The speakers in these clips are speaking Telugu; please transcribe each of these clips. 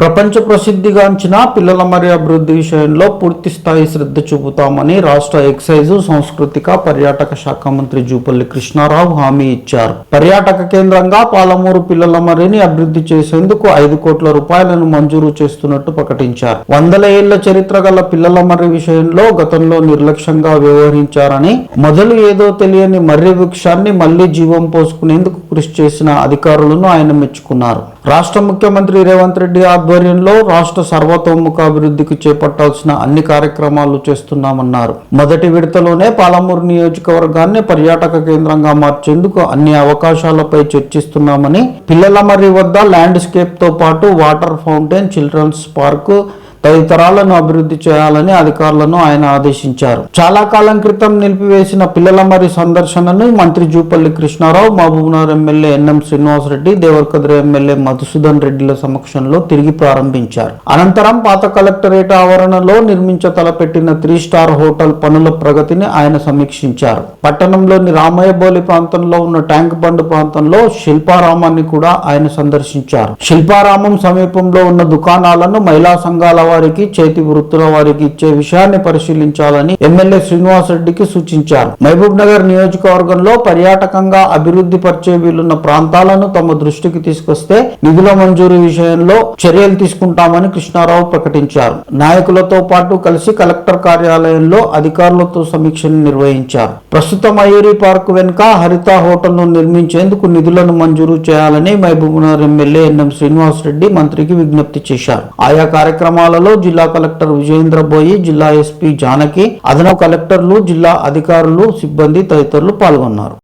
ప్రపంచ ప్రసిద్ధిగాంచిన పిల్లల మరి అభివృద్ధి విషయంలో పూర్తి స్థాయి శ్రద్ధ చూపుతామని రాష్ట్ర ఎక్సైజ్ సాంస్కృతిక పర్యాటక శాఖ మంత్రి జూపల్లి కృష్ణారావు హామీ ఇచ్చారు. పర్యాటక కేంద్రంగా పాలమూరు పిల్లల మర్రిని అభివృద్ధి చేసేందుకు ఐదు కోట్ల రూపాయలను మంజూరు చేస్తున్నట్టు ప్రకటించారు. వందల ఏళ్ళ చరిత్ర గల పిల్లల మర్రి విషయంలో గతంలో నిర్లక్ష్యంగా వ్యవహరించారని మొదలు ఏదో తెలియని మర్రి వృక్షాన్ని మళ్ళీ జీవం పోసుకునేందుకు కృషి చేసిన అధికారులను ఆయన మెచ్చుకున్నారు. రాష్ట్ర ముఖ్యమంత్రి రేవంత్ రెడ్డి ఆధ్వర్యంలో రాష్ట్ర సర్వతోముఖ అభివృద్ధికి చేపట్టాల్సిన అన్ని కార్యక్రమాలు చేస్తున్నామన్నారు. మొదటి విడతలోనే పాలమూరు నియోజకవర్గాన్ని పర్యాటక కేంద్రంగా మార్చేందుకు అన్ని అవకాశాలపై చర్చిస్తున్నామని పిల్లల మర్రి వద్ద ల్యాండ్స్కేప్తో పాటు వాటర్ ఫౌంటైన్ చిల్డ్రన్స్ పార్క్ తదితరాలను అభివృద్ధి చేయాలని అధికారులను ఆయన ఆదేశించారు. చాలా కాలం క్రితం నిలిపివేసిన పిల్లల మరి సందర్శనను మంత్రి Jupally Krishna Rao Mahabubnagar MLA NM Srinivasa Reddy Devarakadra MLA Madhusudan రెడ్డిల సమక్షంలో తిరిగి ప్రారంభించారు. అనంతరం పాత కలెక్టరేట్ ఆవరణలో నిర్మించ తలపెట్టిన త్రీ స్టార్ హోటల్ పనుల ప్రగతిని ఆయన సమీక్షించారు. పట్టణంలోని రామయ్యబోలి ప్రాంతంలో ఉన్న ట్యాంక్ బండ్ ప్రాంతంలో శిల్పారామాన్ని కూడా ఆయన సందర్శించారు. శిల్పారామం సమీపంలో ఉన్న దుకాణాలను మహిళా సంఘాల వారికి చేతి వృత్తుల వారికి ఇచ్చే విషయాన్ని పరిశీలించాలని ఎమ్మెల్యే శ్రీనివాసరెడ్డికి సూచించారు. మహబూబ్ నగర్ నియోజకవర్గంలో పర్యాటకంగా అభివృద్ధి పరిచే వీలున్న ప్రాంతాలను తమ దృష్టికి తీసుకొస్తే నిధుల మంజూరు విషయంలో చర్యలు తీసుకుంటామని కృష్ణారావు ప్రకటించారు. నాయకులతో పాటు కలిసి కలెక్టర్ కార్యాలయంలో అధికారులతో సమీక్షను నిర్వహించారు. ప్రస్తుత మయూరి పార్క్ వెనుక హరిత హోటల్ను నిర్మించేందుకు నిధులను మంజూరు చేయాలని మహబూబ్ నగర్ ఎమ్మెల్యే ఎన్ఎం శ్రీనివాసరెడ్డి మంత్రికి విజ్ఞప్తి చేశారు. ఆయా కార్యక్రమాల కార్యక్రమాలలో జిల్లా కలెక్టర్ విజయేంద్ర బోయి జిల్లా ఎస్పీ జానకి అదనపు కలెక్టర్లు జిల్లా అధికారులు సిబ్బంది తదితరులు పాల్గొన్నారు.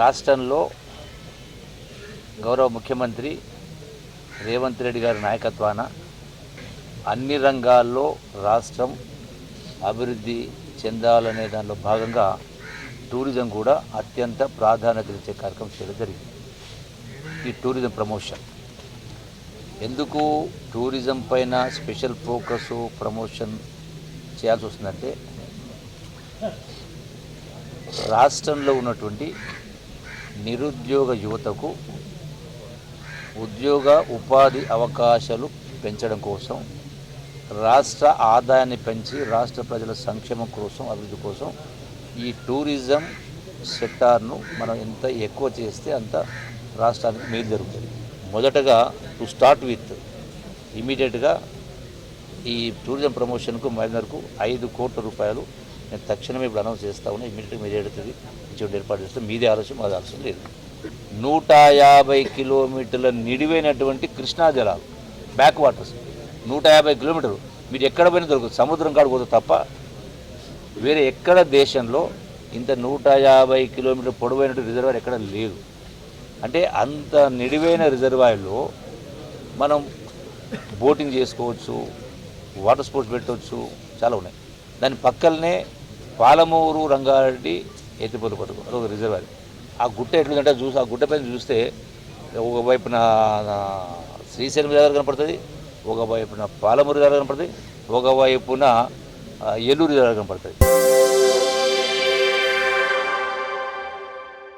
రాష్ట్రంలో గౌరవ ముఖ్యమంత్రి రేవంత్ రెడ్డి గారి నాయకత్వాన అన్ని రంగాల్లో రాష్ట్రం అభివృద్ధి చెందాలనే దానిలో భాగంగా టూరిజం కూడా అత్యంత ప్రాధాన్యత ఇచ్చే కార్యక్రమం చేయడం జరిగింది. ఈ టూరిజం ప్రమోషన్. ఎందుకు టూరిజం పైన స్పెషల్ ఫోకస్ ప్రమోషన్ చేయాల్సి వస్తుందంటే రాష్ట్రంలో ఉన్నటువంటి నిరుద్యోగ యువతకు ఉద్యోగ ఉపాధి అవకాశాలు పెంచడం కోసం రాష్ట్ర ఆదాయాన్ని పెంచి రాష్ట్ర ప్రజల సంక్షేమం కోసం అభివృద్ధి కోసం ఈ టూరిజం సెక్టార్ను మనం ఎంత ఎక్కువ చేస్తే అంత రాష్ట్రానికి మేలు జరుగుతుంది. మొదటగా టు స్టార్ట్ విత్ ఇమీడియట్గా ఈ టూరిజం ప్రమోషన్కు మైనర్కు ఐదు కోట్ల రూపాయలు నేను తక్షణమే ఇప్పుడు అనౌన్స్ చేస్తా ఉన్నా. ఇమీడియట్గా మీరు ఏడుతుంది ఇచ్చి ఏర్పాటు చేస్తే. మీదే ఆలోచన మాది ఆలోచన లేదు. నూట యాభై కిలోమీటర్ల నిడివైనటువంటి కృష్ణా జలాలు బ్యాక్ వాటర్స్ నూట యాభై కిలోమీటర్లు. మీరు ఎక్కడ పోయినా దొరకదు. సముద్రం కాడ పోతే తప్ప వేరే ఎక్కడ దేశంలో ఇంత నూట యాభై కిలోమీటర్ పొడవైనటువంటి రిజర్వర్ ఎక్కడ లేదు. అంటే అంత నిడివైన రిజర్వాయర్లో మనం బోటింగ్ చేసుకోవచ్చు వాటర్ స్పోర్ట్స్ పెట్టవచ్చు చాలా ఉన్నాయి. దాని పక్కనే పాలమూరు రంగారెడ్డి ఎత్తిపోతు పట్టుకు ఒక రిజర్వాయర్. ఆ గుట్ట ఎట్లుందంటే చూసి ఆ గుట్ట పైన చూస్తే ఒకవైపున శ్రీశైలం దగ్గర కనపడుతుంది ఒక వైపున పాలమూరు దగ్గర కనపడుతుంది ఒక వైపున ఏలూరు దగ్గర కనపడుతుంది.